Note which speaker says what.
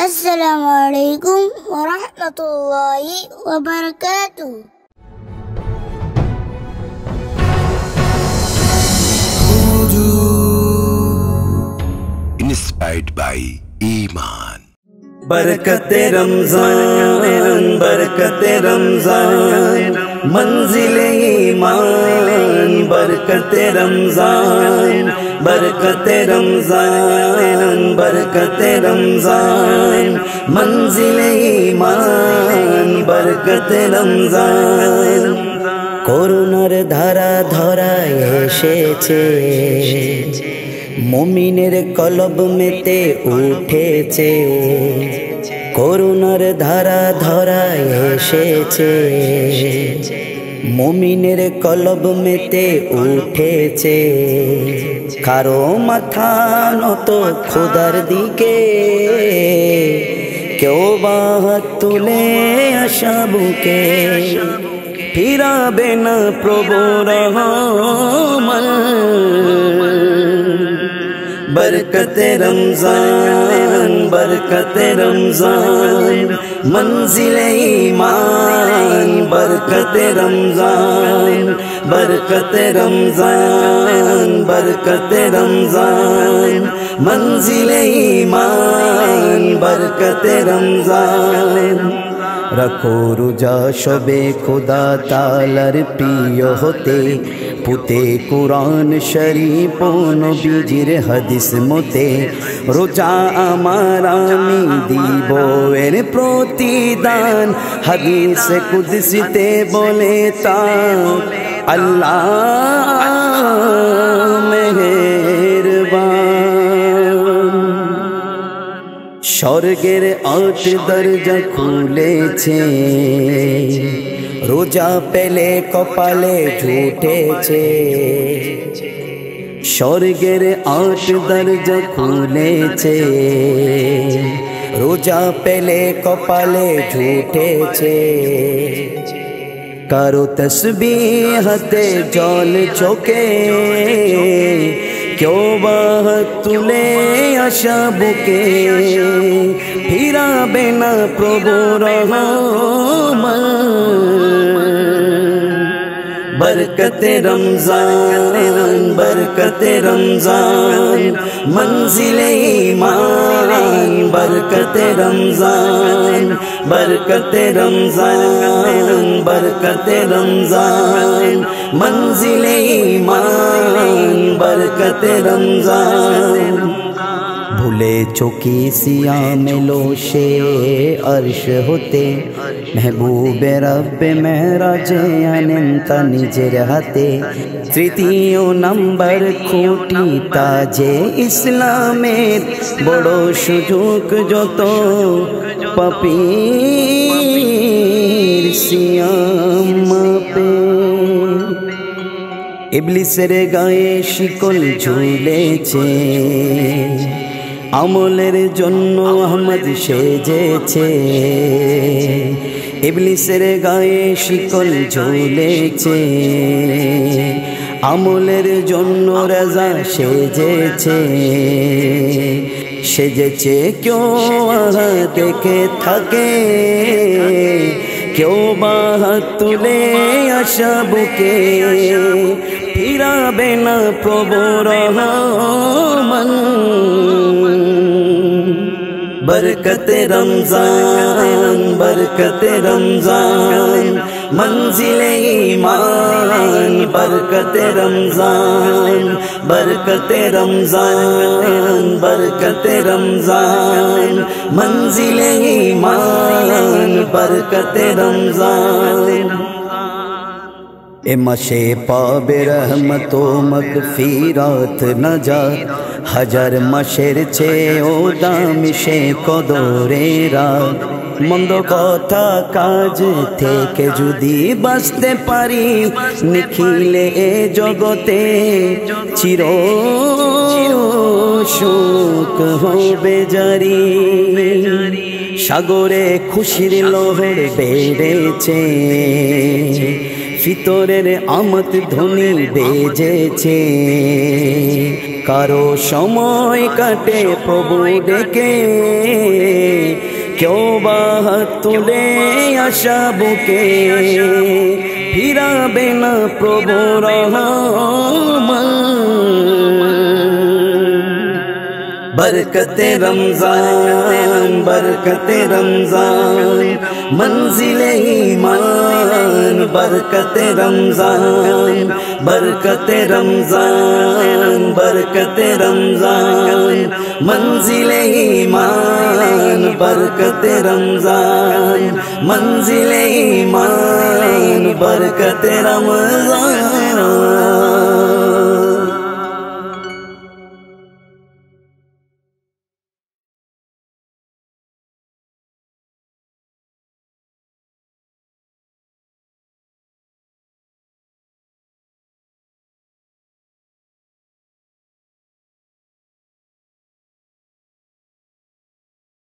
Speaker 1: السلام عليكم ورحمة الله وبركاته
Speaker 2: inspired by Iman.
Speaker 3: बरकत रमजान बरकत रमजान मंजिल ईमान برکت رمضان برکت رمضان برکت رمضان منزل ایمان برکت رمضان করুণার ধারা ধরা এসেছে মমিনের কলব মেতে উঠেছে করুণার ধারা ধরা এসেছে মমিনের কলব মেতে উঠেছে। কারও মাথা নত খোদার দিকে। কেউ বা তুলে আসা বুকে। ফিরাবে না প্রভু রহমান। রমজান, বরকতে রমজান, মঞ্জিল منزل برکت رمضان برکت رمضان برکت رمضان، منزل ایمان، برکت رمضان. رکھو رجا شب خدا تالر پیو ہوتے পুতে কোরআন শরীফ নবীজির হাদিস মতে রোজা আমার আমি দিব এর প্রতিদান হাদিস কুদসিতে বলে তা আল্লাহ স্বর্গের আট দরজা খুলেছে রোজা পেলে কপালে ঝুটেছে। স্বর্গের আট দরজা খুলেছে। রোজা পেলে কপালে ঝুটেছে। কারও তসবি হাতে জল চোখে। کیوں بہت تلے اشب کے پھیرا بینا پربو رحم برکت رمضان برکت رمضان، منزل ایمان، برکت رمضان برکت رمضان۔ برکت رمضان، منزل ایمان، برکت رمضان۔ بھولے چوکی سیا میں لوشے، عرش ہوتے، محبوب رب میرا جیان انتا نج رہتے۔ تریتیوں نمبر کھوٹی تاجے اسلامیت بڑو شجوک جو تو پپی۔ সিয়াম মাপে ইবলিসের গায়ে শিকল ঝুলেছে। আমলের জন্য আহমদ সেজেছে। ইবলিসের গায়ে শিকল ঝুলেছে। আমলের জন্য রাজা সেজেছে। সেজেছে কেউ দেখে থাকে। কেউ বাহাত তুলে আশা বুকে ফিরাবে না প্রবর মন বরকতে রমজান বরকতে রমজান منزل ایمان برکت رمضان برکت رمضان برکت رمضان. منزل ایمان برکت رمضان. এ মাসে পাবে রহমত মগফিরাত নাজাত হাজার মাসের সে কদরে রাত মন্দ কথা কাজ থেকে যদি বাঁচতে পারি নিখিলে এ জগতে চির সুখ হবে জারি সাগরে খুশির লোহর বেড়েছে ফিতরের আমত ধ্বনি বেজেছে। কারও সময় কাটে প্রভু ডেকে। কেউ বা তুলে আশা বুকে। ফিরাবে না প্রভু রহমান। برکت رمضان برکت رمضان، منزل ایمان، برکت رمضان برکت رمضان برکت رمضان، منزل ایمان، برکت رمضان، منزل ایمان، برکت رمضان.